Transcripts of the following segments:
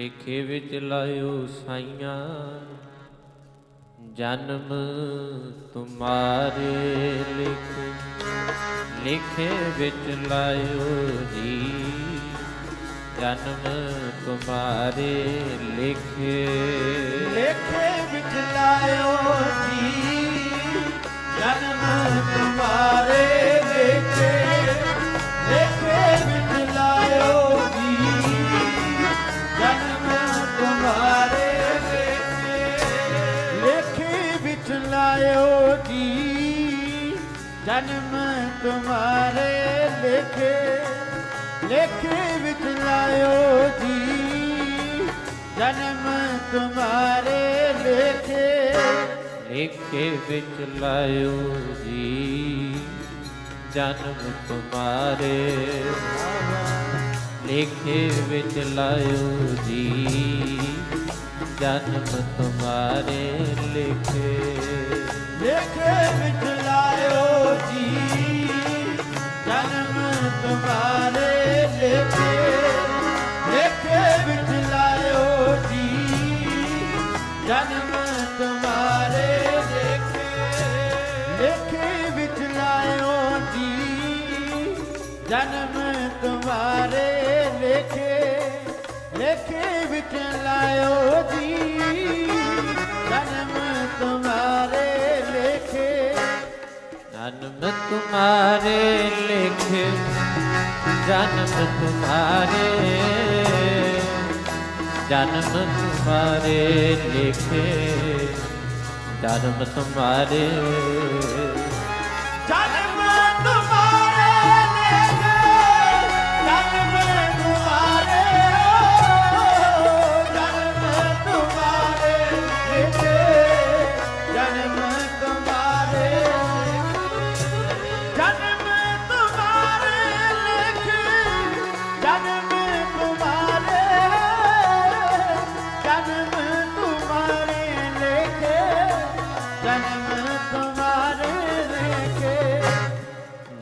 ਲੇਖੇ ਵਿੱਚ ਲਾਇਓ ਸਾਈਆਂ। ਜਨਮ ਤੁਮਾਰੇ ਲਿਖੇ ਲਿਖੇ ਵਿੱਚ ਲਾਇਓ ਜੀ। ਜਨਮ ਤੁਮਾਰੇ ਲਿਖੇ। ਲੇਖੇ जन्म तुम्हारे लेखे लेखे बिच लायो जी। जन्म तुम्हारे लेखे लेखे बिच लायो जी। जन्म तुम्हारे लेखे बिच लायो जी। जन्म तुम्हारे लेखे लेखे बिच लायो ਤੁਮਾਰੇ ਲੇਖੇ ਲੇਖੇ ਵਿੱਚ ਲਾਇਓ ਜੀ। ਜਨਮ ਤੁਮਾਰੇ ਲੇਖੇ ਲੇਖੇ ਵਿੱਚ ਲਾਇਓ ਜੀ। ਜਨਮ ਤੁਮਾਰੇ ਲੇਖੇ ਲੇਖੇ ਵਿੱਚ ਲਾਇਓ ਜੀ। ਜਨਮ ਤੁਮਾਰੇ ਲੇਖੇ, ਜਨਮ ਤੁਮਾਰੇ ਲਿਖੇ। ਜਨਮ ਤੁਮਾਰੇ ਜਨਮ ਤੁਮਾਰੇ ਲਿਖੇ ਜਨਮ ਤੁਮਾਰੇ।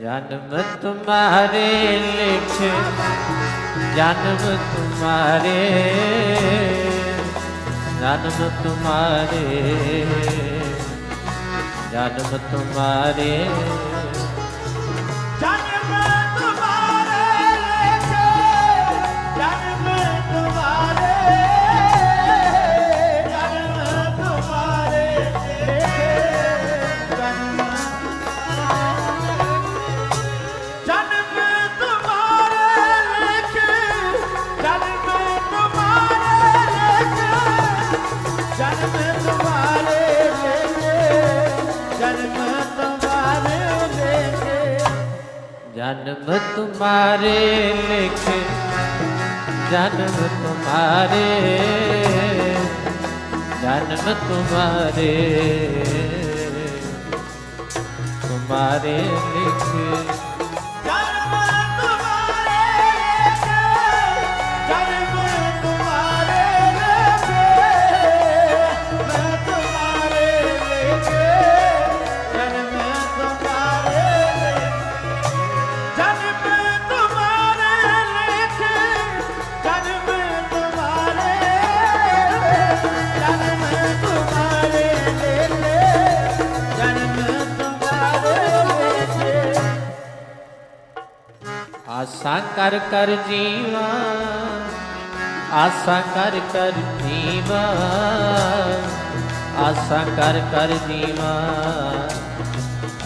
जन्म तुम्हारे लिख जन्म तुम्हारे जन्म तुम्हारे जन्म तुम्हारे। जन्म तुम्हारे लिखे जन्म तुम्हारे जन्म तुम्हारे। तुम्हारे लिखे। ਕਰ ਕਰ ਜੀਵਾ, ਆਸਾ ਕਰ ਕਰ ਜੀਵਾ, ਆਸਾ ਕਰ ਕਰ ਜੀਵਾ,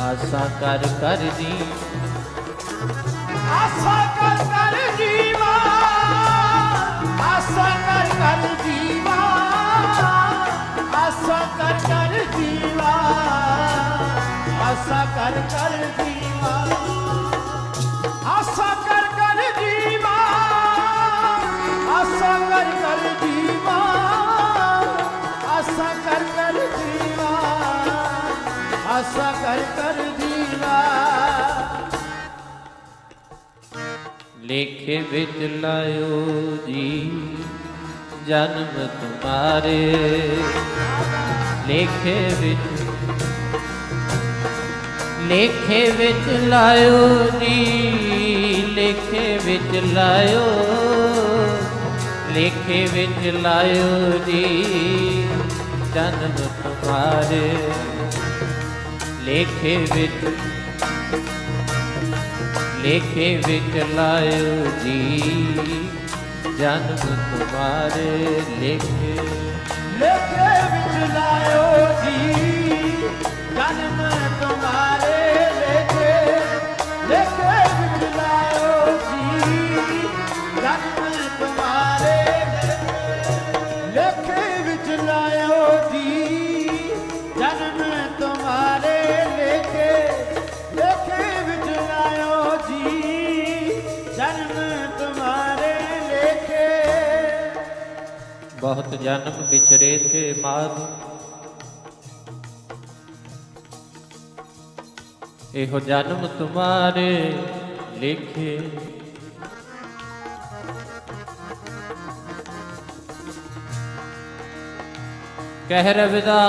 ਆਸਾ ਕਰ ਕਰ ਜੀ ਆਸਾ ਕਰ ਕਰ ਜੀਵਾ, ਆਸਾ ਕਰ ਕਰ ਜੀਵਾ, ਆਸਾ ਕਰ ਕਰ ਜੀਵਾ, ਆਸਾ ਕਰ ਕਰ ਜੀਵਾ। ਆਸਾ ਕਰ ਕਰ ਲੇਖੇ ਵਿੱਚ ਲਾਇਓ ਜੀ, ਜਨਮ ਤੁਮਾਰੇ। ਲੇਖੇ ਵਿੱਚ ਲੇਖੇ ਵਿੱਚ ਲਾਇਓ ਜੀ, ਲੇਖੇ ਵਿੱਚ ਲਾਇਓ। ਲੇਖੇ ਵਿੱਚ ਲਾਇਓ ਜੀ, ਜਨਮ ਤੁਮਾਰੇ। लेखे विच लेखे विच लायो जी। जन्म तुम्हारे लेखे। लेखे बहुत जन्म बिछड़े थे माध। एहो जन्म तुम्हारे लिखे। कह रविदास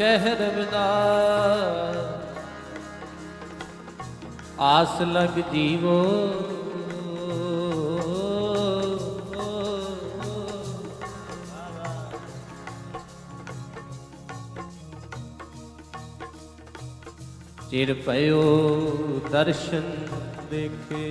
कहर ਆਸ ਲਗ ਜੀਵੋ। ਚਿਰ ਪਇਓ ਦਰਸ਼ਨ ਦੇਖੇ।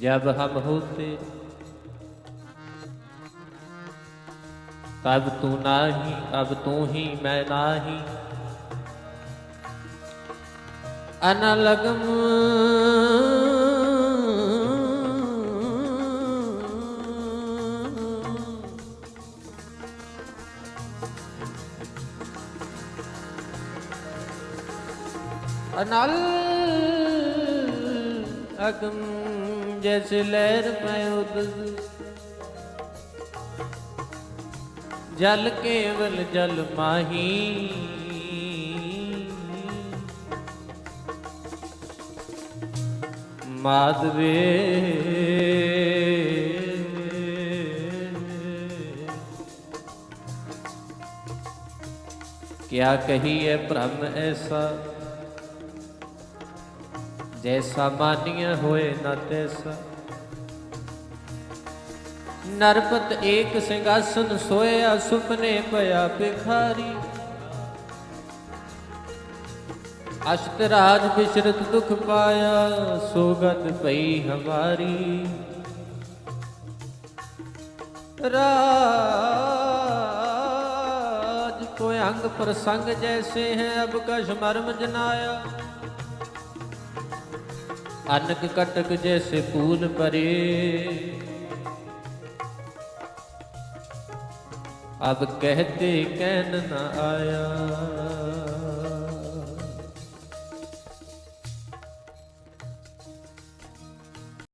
ਜਬ ਹਮ ਹੋਤੇ तब तू नाही, अब तू ही मैं नाही। अनलगम। अनल अगम जैसे लहर में उदल जल केवल जल माही। माधवे। क्या कहिए भ्रम ऐसा? जैसा मानिया होए न तैसा। नरपत एक सिंहासन सोया सुपने पया भिखारी। अष्टराज विचरत दुख पाया, सोगत पई हमारी। राज को अंग प्रसंग जैसे हैं, अब कश मर्म जनाया। अनक कटक जैसे फूल परे। ਅਬ ਕਹਤੇ ਕਹਿਣ ਨਾ ਆਇਆ।